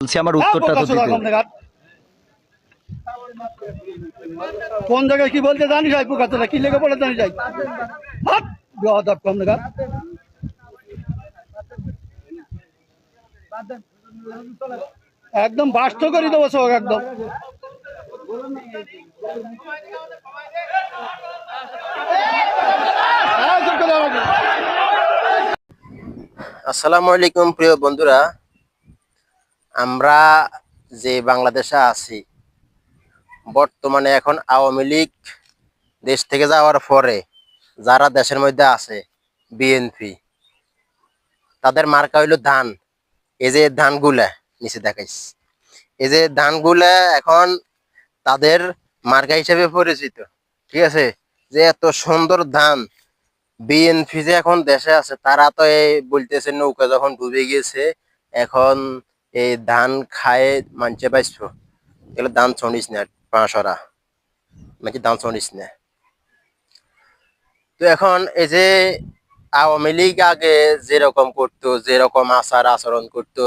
বলছি আমার উত্তরটা তো দিতে কোন জায়গায় কি বলতে জানি যাই পোকাতলা কি লেগে বলে জানি যাই। হাত বেয়াদব কম নাগাদ একদম বাস্ত করে দেবো সব একদম। হ্যাঁ। আসসালামু আলাইকুম প্রিয় বন্ধুরা। আমরা যে বাংলাদেশে আছি, বর্তমানে এখন আওয়ামী লীগ দেশ থেকে যাওয়ার পরে যারা দেশের মধ্যে আছে, বিএনপি, তাদের মার্কা হইল ধান। এই যে ধানগুলা, নিচে দেখাইস। এই যে ধানগুলা এখন তাদের মার্কা হিসেবে পরিচিত, ঠিক আছে? যে এত সুন্দর ধান, বিএনপি যে এখন দেশে আছে, তারা তো এই বলতেছে নৌকা যখন ডুবে গেছে এখন এই ধান খায় মানছে পাইছো এগুলো ধান চড়িস না পাঁচশরা মানে ধান চড়িস না। তো এখন এই যে আওয়ামী লীগ আগে যেরকম করতো, যেরকম আচার আচরণ করতো,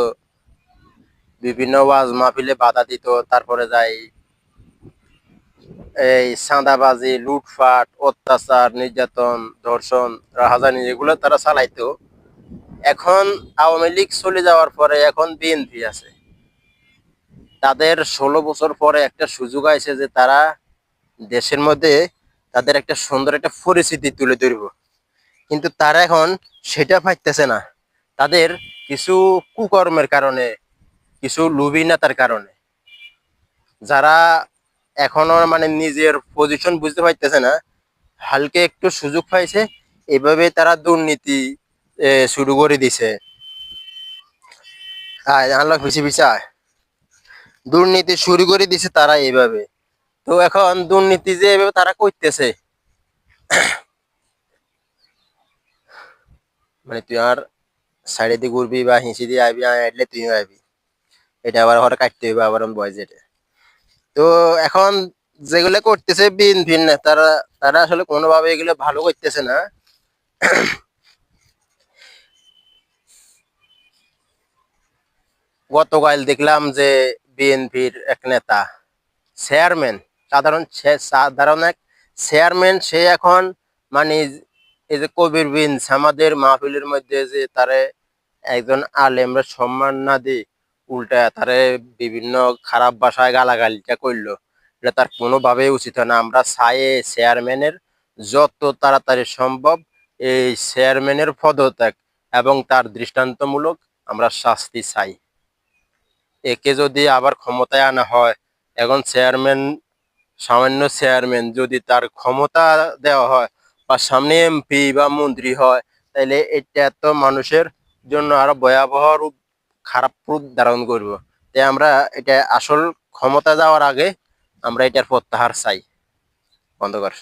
বিভিন্ন ওয়াজ মাহফিলে বাধা দিত, তারপরে যাই এই চাঁদাবাজি লুটপাট অত্যাচার, নির্যাতন, ধর্ষণ, রাহাজানি, এগুলো তারা চালাইতো। এখন আওয়ামী লীগ চলে যাওয়ার পরে এখন বিএনপি আছে। তাদের ষোলো বছর পরে একটা সুযোগ আছে যে তারা দেশের মধ্যে তাদের একটা সুন্দর একটা পরিস্থিতি তুলে ধরব। কিন্তু তারা এখন সেটা পাইতেছে না। তাদের কিছু কুকর্মের কারণে, কিছু লুবিনাতার কারণে। যারা এখনও মানে নিজের পজিশন বুঝতে পারতেছে না, হালকে একটু সুযোগ পাইছে, এভাবে তারা দুর্নীতি শুরু করে দিছে। আয়, আনলক বেশি আয়। দুর্নীতি শুরু করে দিছে তারা এইভাবে। তো এখন দুর্নীতি যে এভাবে তারা করতেছে। মানে তুই আর সাইডে দিয়ে ঘুরবি বা হিঁচি দিয়ে আইবি আইলে তুইও আইবি। এটা আবার ঘরে কাটতে হইবে, আবার বয়স এটা তো এখন যেগুলো করতেছে বিএনপি তারা তারা আসলে কোনোভাবে এগুলো ভালো করতেছে না। গতকাল দেখলাম যে বিএনপির এক নেতা, চেয়ারম্যান, সাধারণ সাধারণ এক চেয়ারম্যান, সে এখন মানে এই যে কবির বিনস আমাদের মাহফিলের মধ্যে যে তারে একজন আলেমরা সম্মান না দিয়ে উল্টা তারে বিভিন্ন খারাপ ভাষায় গালাগালিটা করল। এটা তার কোনোভাবেই উচিত না। আমরা এই চেয়ারম্যানের যত তাড়াতাড়ি সম্ভব এই চেয়ারম্যানের পদত্যাগ এবং তার দৃষ্টান্তমূলক আমরা শাস্তি চাই। একে যদি আবার ক্ষমতায় আনা হয়, এখন চেয়ারম্যান সামান্য চেয়ারম্যান যদি তার ক্ষমতা দেওয়া হয় বা সামনে এমপি বা মন্ত্রী হয় তাহলে এটা তো মানুষের জন্য আরও ভয়াবহ রূপ, খারাপ রূপ ধারণ করব। তাই আমরা এটা আসল ক্ষমতা যাওয়ার আগে আমরা এটার প্রত্যাহার চাই। বন্ধ কর।